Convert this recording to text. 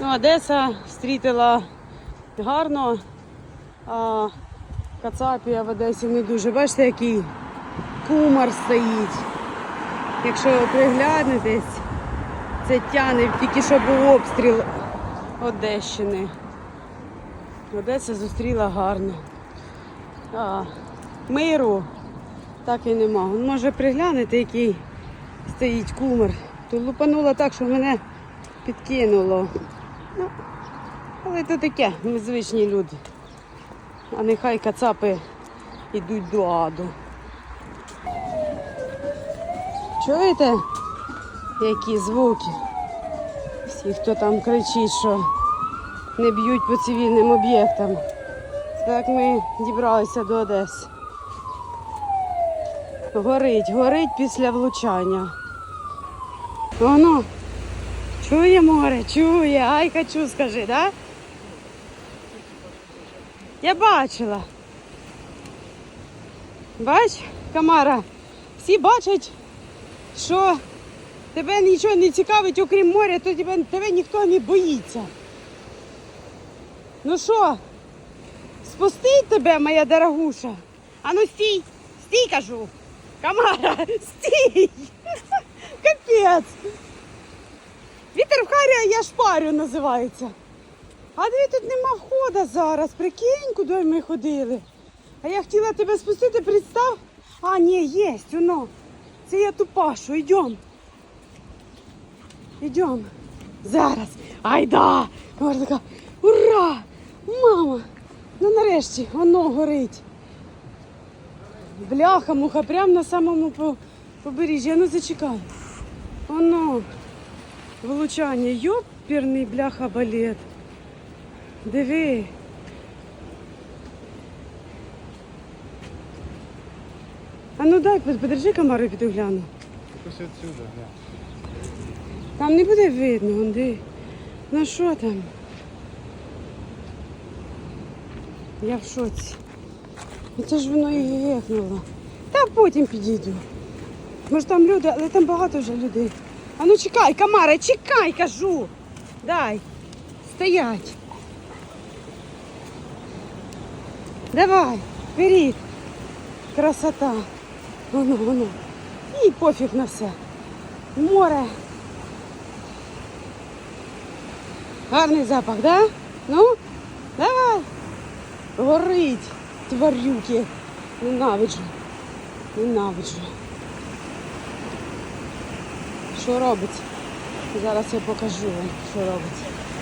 Ну, Одеса встрітила гарно, а Кацапія в Одесі не дуже. Бачите, який кумар стоїть. Якщо приглянетесь, це тяне тільки що був обстріл Одещини. Одеса зустріла гарно. А, миру так і нема. Он може приглянете, який стоїть кумар. То лупануло так, що мене підкинуло. Ну, але то таке, ми звичні люди. А нехай кацапи йдуть до аду. Чуєте, які звуки? Всі, хто там кричить, що не б'ють по цивільним об'єктам. Так ми дібралися до Одеси. Горить, горить після влучання. Воно. Чує море, чує, ай хочу, скажи, да? Я бачила. Бач, Камара, всі бачать, що тебе нічого не цікавить, окрім моря, то тебе, тебе ніхто не боїться. Ну що, спустить тебе, моя дорогуша? А ну стій, стій, кажу. Камара, стій! Капець! А я шпарю називається. А диви, тут нема входа зараз. Прикинь, куди ми ходили. А я хотіла тебе спустити, представ. А, ні, є, воно. Це я тупашу, йдем. Йдем. Зараз. Айда! Така, ура! Мама! Ну нарешті, воно горить. Бляха, муха, прямо на самому побережжі. А Ну зачекай. Воно. Влучання. Йоперний бляха балет. Диви. А ну дай, под- подержи камеру, піду гляну. Якось отсюда, да. Там не буде видно, вон диви. Ну що там? Я в шоці. Ну Це ж воно і гехнуло. Та потім підійду. Може там люди, але там багато вже людей. А ну чекай, Камара, чекай, кажу. Дай. Стоять. Давай, вперед. Красота. Воно, воно. І пофіг на все. Море. Гарний запах, да? Ну, давай. Горить, тварюки. Ненавиджу. Ненавиджу. Що робить? Зараз я покажу вам, що робить.